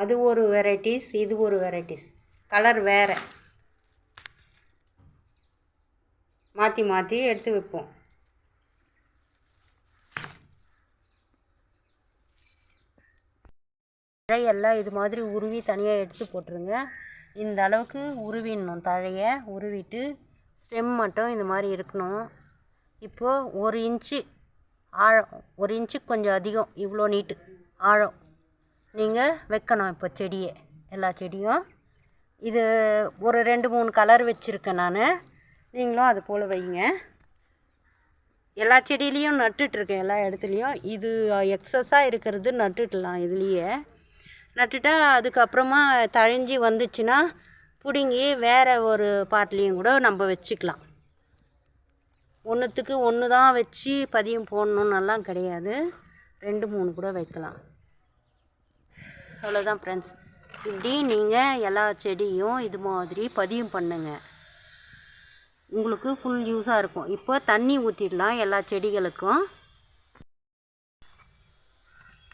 அது ஒரு வெரைட்டிஸ் இது ஒரு வெரைட்டிஸ் கலர் வேறு. மாற்றி மாற்றி எடுத்து வைப்போம். தழையெல்லாம் இது மாதிரி உருவி தனியாக எடுத்து போட்டுருங்க. இந்த அளவுக்கு உருவிடணும் தழையை உருவிட்டு ஸ்டெம் மட்டும் இந்த மாதிரி இருக்கணும். இப்போது ஒரு இன்ச்சு ஆழம் ஒரு இன்ச்சு கொஞ்சம் அதிகம் இவ்வளோ நீட்டு ஆழம். நீங்கள் வைக்கணும் இப்போ செடியை எல்லா செடியும். இது ஒரு ரெண்டு மூணு கலர் வச்சுருக்கேன் நான். நீங்களும் அது போல் வைங்க. எல்லா செடியிலையும் நட்டுட்ருக்கேன் எல்லா இடத்துலையும். இது எக்ஸஸாக இருக்கிறது நட்டுடலாம் இதுலேயே. நட்டுட்டா அதுக்கப்புறமா தழிஞ்சி வந்துச்சுன்னா பிடுங்கி வேறு ஒரு பாட்லேயும் கூட நம்ம வச்சுக்கலாம். ஒன்றுத்துக்கு ஒன்று தான் வச்சு பதியம் போடணுன்னெல்லாம் கிடையாது. ரெண்டு மூணு கூட வைக்கலாம். அவ்வளோதான் ஃப்ரெண்ட்ஸ் இப்படி நீங்கள் எல்லா செடியும் இது மாதிரி பதியம் பண்ணுங்க. உங்களுக்கு ஃபுல் யூஸாக இருக்கும். இப்போ தண்ணி ஊற்றிடலாம் எல்லா செடிகளுக்கும்.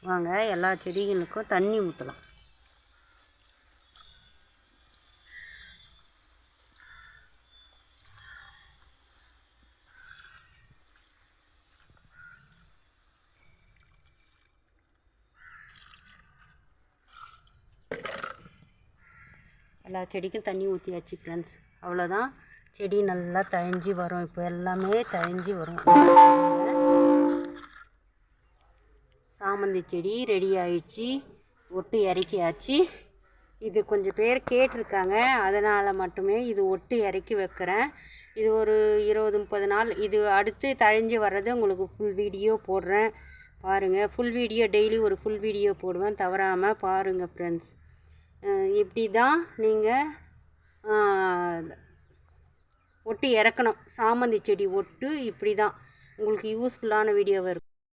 வாங்க எல்லா செடிகளுக்கும் தண்ணி ஊற்றலாம் எல்லா செடிக்கும் தண்ணி ஊற்றியாச்சு ஃப்ரெண்ட்ஸ் அவ்வளோதான் செடி நல்லா தழிஞ்சி வரும். இப்போ எல்லாமே தழிஞ்சி வரும். சாமந்தி செடி ரெடி ஆயிடுச்சு. ஒட்டு இறக்கியாச்சு. இது கொஞ்சம் பேர் கேட்டிருக்காங்க. அதனால் மட்டுமே இது ஒட்டு இறக்கி வைக்கிறேன். இது ஒரு இருபது முப்பது நாள். இது அடுத்து தழிஞ்சு வர்றது உங்களுக்கு ஃபுல் வீடியோ போடுறேன். பாருங்கள் ஃபுல் வீடியோ டெய்லி ஒரு ஃபுல் வீடியோ போடுவேன். தவறாமல் பாருங்கள் ஃப்ரெண்ட்ஸ் இப்படி தான் நீங்கள் ஒட்டு இறக்கணும். சாமந்தி செடி ஒட்டு இப்படி தான் உங்களுக்கு யூஸ்ஃபுல்லான வீடியோவாக இருக்கும்